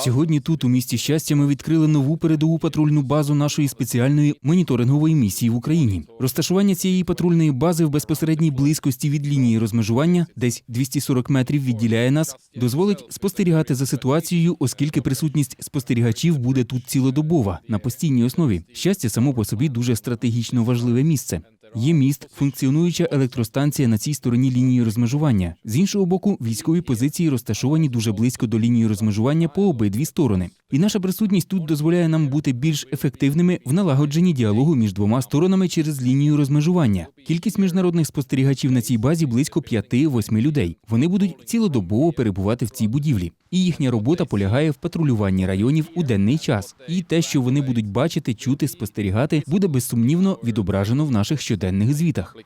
Сьогодні тут, у місті щастя, ми відкрили нову передову патрульну базу нашої спеціальної моніторингової місії в Україні. Розташування цієї патрульної бази в безпосередній близькості від лінії розмежування, десь 240 метрів відділяє нас, дозволить спостерігати за ситуацією, оскільки присутність спостерігачів буде тут цілодобова на постійній основі. Щастя само по собі дуже стратегічно важливе місце. Є міст, функціонуюча електростанція на цій стороні лінії розмежування. З іншого боку, військові позиції розташовані дуже близько до лінії розмежування по обидві сторони. І наша присутність тут дозволяє нам бути більш ефективними в налагодженні діалогу між двома сторонами через лінію розмежування. Кількість міжнародних спостерігачів на цій базі близько 5-8 людей. Вони будуть цілодобово перебувати в цій будівлі. І їхня робота полягає в патрулюванні районів у денний час. І те, що вони будуть бачити, чути, спостерігати, буде безсумнівно відображено в наших щоденних звітах.